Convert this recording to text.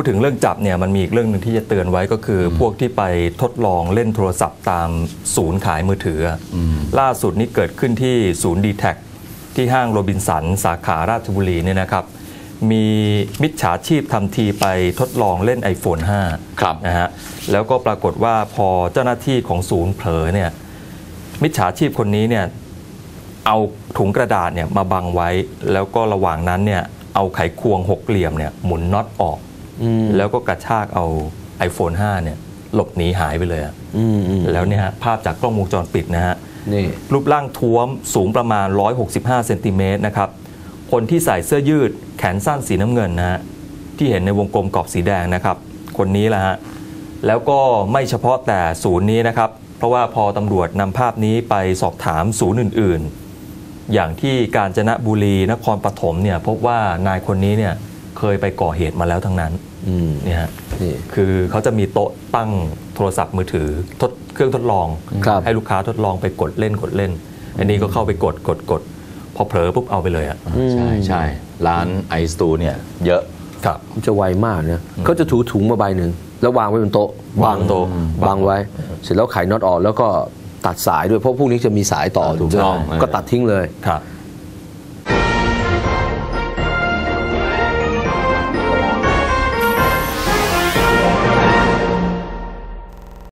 พูดถึงเรื่องจับเนี่ยมันมีอีกเรื่องหนึ่งที่จะเตือนไว้ก็คืออพวกที่ไปทดลองเล่นโทรศัพท์ตามศูนย์ขายมือถืออะล่าสุดนี้เกิดขึ้นที่ศูนย์ดีแท็ที่ห้างโรบินสันสาขาราชบุรีเนี่ยนะครับ มีมิจฉาชีพทำทีไปทดลองเล่น iPhone 5ครับนะฮะแล้วก็ปรากฏว่าพอเจ้าหน้าที่ของศูนย์เผลอเนี่ยมิจฉาชีพคนนี้เนี่ยเอาถุงกระดาษเนี่ยมาบังไว้ แล้วก็ระหว่างนั้นเนี่ยเอาไขควงหกเหลี่ยมเนี่ยหมุนน็อตออกอืม แล้วก็กระชากเอา iPhone 5 เนี่ย หลบหนีหายไปเลยอะอืมอืมแล้วเนี่ยฮะภาพจากกล้องวงจรปิดนะฮะนี่รูปร่างท้วมสูงประมาณ 165เซนติเมตรนะครับ คนที่ใส่เสื้อยืดแขนสั้นสีน้ำเงินนะฮะที่เห็นในวงกลมกรอบสีแดงนะครับ คนนี้แหละฮะแล้วก็ไม่เฉพาะแต่ศูนย์นี้นะครับ เพราะว่าพอตำรวจนำภาพนี้ไปสอบถามศูนย์อื่น ๆ อย่างที่กาญจนบุรีนครปฐมเนี่ยพบว่านายคนนี้เนี่ยเคยไปก่อเหตุมาแล้วทั้งนั้นอืม เนี่ยฮะนี่ คือเขาจะมีโต๊ะตั้งโทรศัพท์มือถือทดเครื่องทดลอง ครับ ให้ลูกค้าทดลองไปกดเล่นกดเล่น อันนี้ก็เข้าไปกดกดกด พอเผลอปุ๊บเอาไปเลยอะใช่ใช่ร้านไอสตูเนี่ย เยอะครับ มันจะไวมากนะเขาจะถูถุงมาใบหนึ่งแล้ววางไว้บนโต๊ะวางโต๊ะ วางไว้ เสร็จแล้วไขน็อตออกแล้วก็ตัดสายด้วยเพราะพวกนี้จะมีสายต่อเออถูกใช่ไหมต้องเออก็ตัดทิ้งเลย ครับ